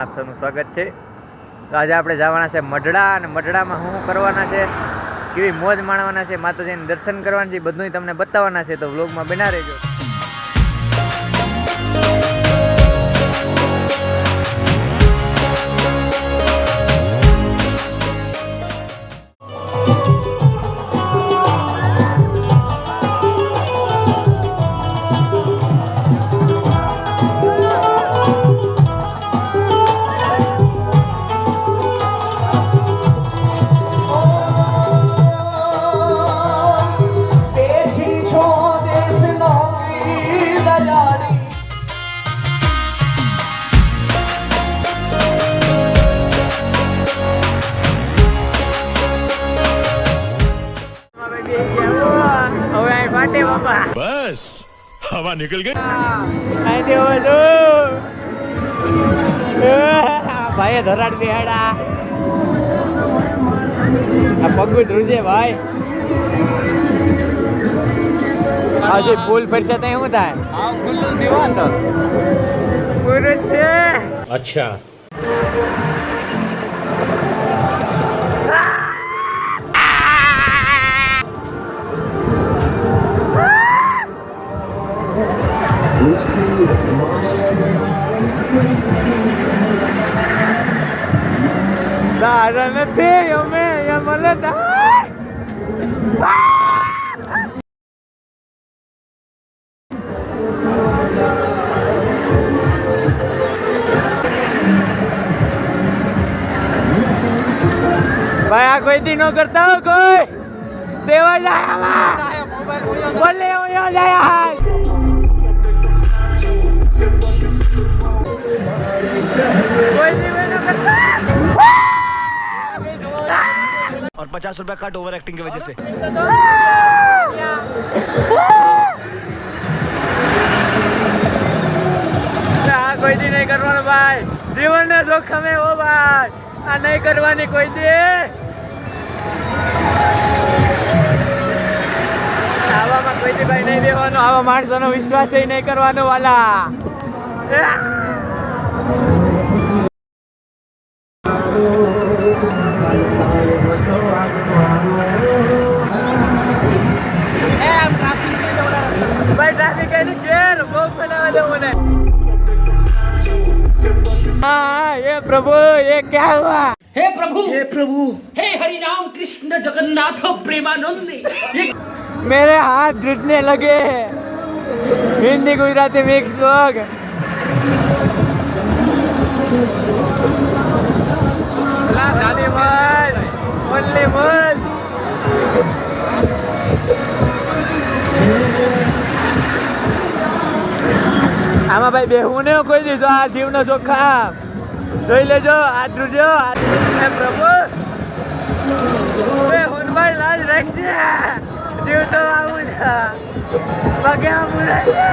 આપ સૌનું સ્વાગત છે. તો આજે આપણે જવાના છે મઢડા અને મઢડામાં શું કરવાના છે, કેવી મોજ માણવાના છે, માતાજીને દર્શન કરવાના છે બધું તમને બતાવવાના છે. તો વ્લોગમાં બના રહેજો. ફાટે બાબા બસ. હવા નીકળ ગઈ. અહીંથી હવે જો. ભાઈ ધરાડ બેહાડા. આ પગું ધ્રુજે ભાઈ. આજે ફૂલ ફરશે તો શું થાય? આ ખુલ્લું તો. પૂરું છે. અચ્છા. દાર નથી અમે અહીંયા મળે દાર ભાઈ આ કોઈ દી નો કરતા હો કોઈ દેવા જાય આમાં બોલે ઓયો જાય पचास रुपया कट ओवर एक्टिंग की वजह से આ કોઈ દી નહીં કરવાનું ભાઈ જીવનને જોખમે હો ભાઈ આ નહીં કરવાની કોઈ દી આવામાં કોઈ દી ભાઈ નહીં દેવાનો આવા માણસોનો વિશ્વાસ નહીં કરવાનો વાલા ये प्रभु ये क्या हुआ? हे प्रभु! हे प्रभु! हे हरि राम कृष्ण जगन्नाथ प्रेमानंद! मेरे हाथ जुटने लगे हिंदी गुजराती मिक्स लोग। આમાં ભાઈ બેહું ને કોઈ દીધો. આ જીવનો ચોખ્ખા જોઈ લેજો, આ હે પ્રભુ. હુનભાઈ, લાજ રાખશે જીવ તો આવું છે. પગે આવું રહેશે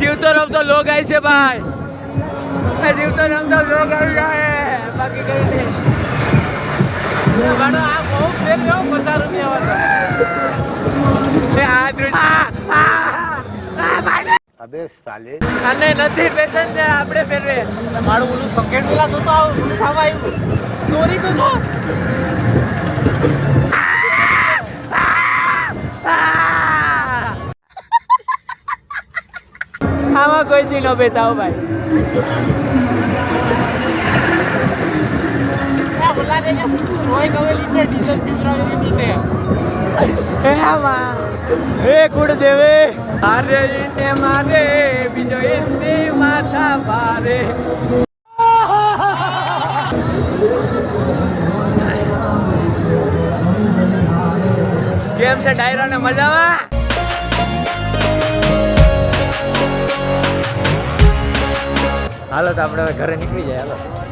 જીવતો રમતો લોગ આવી છે, ભાઈ. જીવતો રમતો લોગ આવી જાય. બાકી કઈ નહીં. અબે સાલે. અને નથી પેશન ને આપણે પહેરવે મારું ઓલું સોકેટ પેલા તો આવું દોરી તો તો આમાં કોઈ દી નો બેતાવ ભાઈ. ઓલા ને રોય કવેલી ને ડીઝલ પીવરાવી દીધી ને આમાં એ કુળ દેવે મારે ને મારે બીજો એમને માથા ભારે કેમ છે ડાયરો ને મજામાં? હાલો તો આપણે ઘરે નીકળી જાય હાલો.